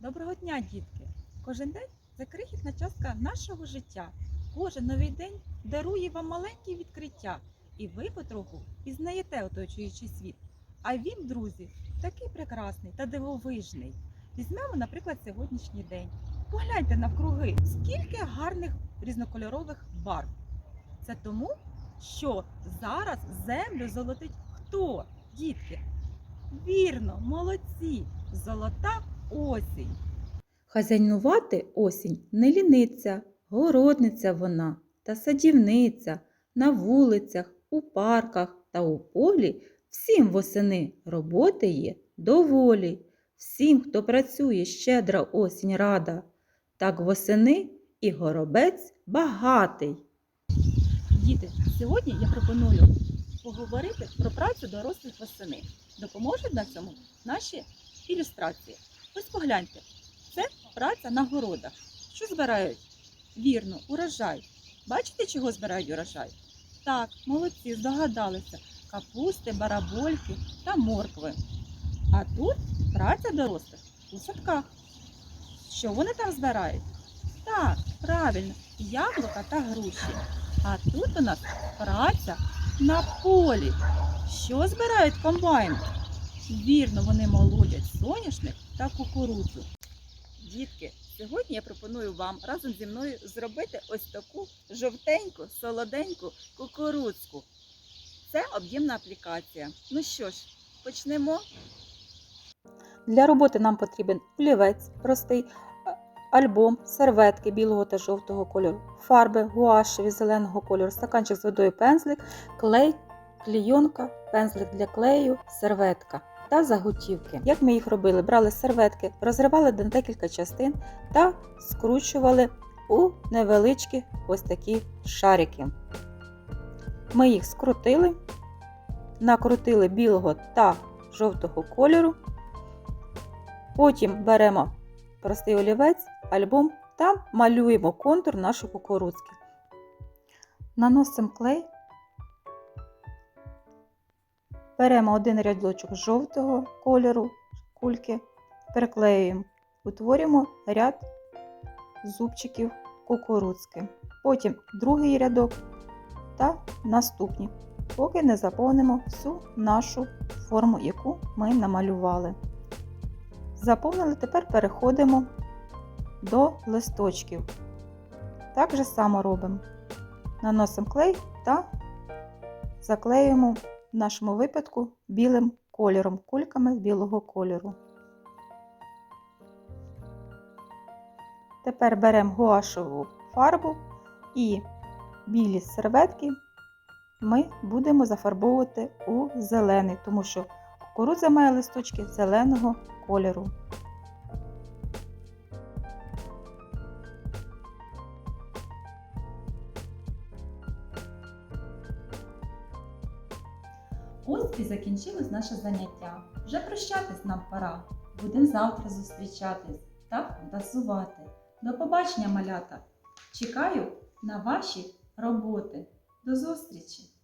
Доброго дня, дітки! Кожен день це крихітна частка нашого життя. Кожен новий день дарує вам маленькі відкриття, і ви потроху пізнаєте оточуючий світ. А він, друзі, такий прекрасний та дивовижний. Візьмемо, наприклад, сьогоднішній день. Погляньте навкруги, скільки гарних різнокольорових барв. Це тому, що зараз землю золотить хто? Дітки? Вірно, молодці! Золота осінь. Хазяйнувати осінь не ліниться, городниця вона та садівниця на вулицях, у парках та у полі. Всім восени роботи є доволі. Всім, хто працює, щедра осінь рада. Так восени і горобець багатий. Діти, сьогодні я пропоную поговорити про працю дорослих восени. Допоможуть на цьому наші ілюстрації. Ось погляньте, це праця на городах. Що збирають? Вірно, урожай. Бачите, чого збирають урожай? Так, молодці, здогадалися. Капусти, барабольки та моркви. А тут праця дорослих у садках. Що вони там збирають? Так, правильно, яблука та груші. А тут у нас праця на полі. Що збирають комбайни? Вірно, вони молодять соняшник та кукурудзу. Дітки, сьогодні я пропоную вам разом зі мною зробити ось таку жовтеньку, солоденьку кукурудзку. Це об'ємна аплікація. Ну що ж, почнемо. Для роботи нам потрібен олівець простий, альбом, серветки білого та жовтого кольору, фарби гуашеві зеленого кольору, стаканчик з водою, пензлик, клей, клійонка, пензлик для клею, серветка та заготівки. Як ми їх робили? Брали серветки, розривали на декілька частин та скручували у невеличкі ось такі шарики. Ми їх скрутили, накрутили білого та жовтого кольору. Потім беремо простий олівець, альбом та малюємо контур нашої кукурудзки. Наносимо клей. Беремо один рядочок жовтого кольору кульки, переклеюємо, утворюємо ряд зубчиків кукурудзки. Потім другий рядок та наступні, поки не заповнимо всю нашу форму, яку ми намалювали. Заповнили, тепер переходимо до листочків. Так же само робимо. Наносимо клей та заклеюємо в нашому випадку білим кольором, кульками білого кольору. Тепер беремо гуашеву фарбу і білі серветки ми будемо зафарбовувати у зелений, тому що кукурудза має листочки зеленого кольору. Ось і закінчилось наше заняття. Вже прощатись нам пора. Будемо завтра зустрічатись та фантазувати. До побачення, малята! Чекаю на ваші роботи. До зустрічі!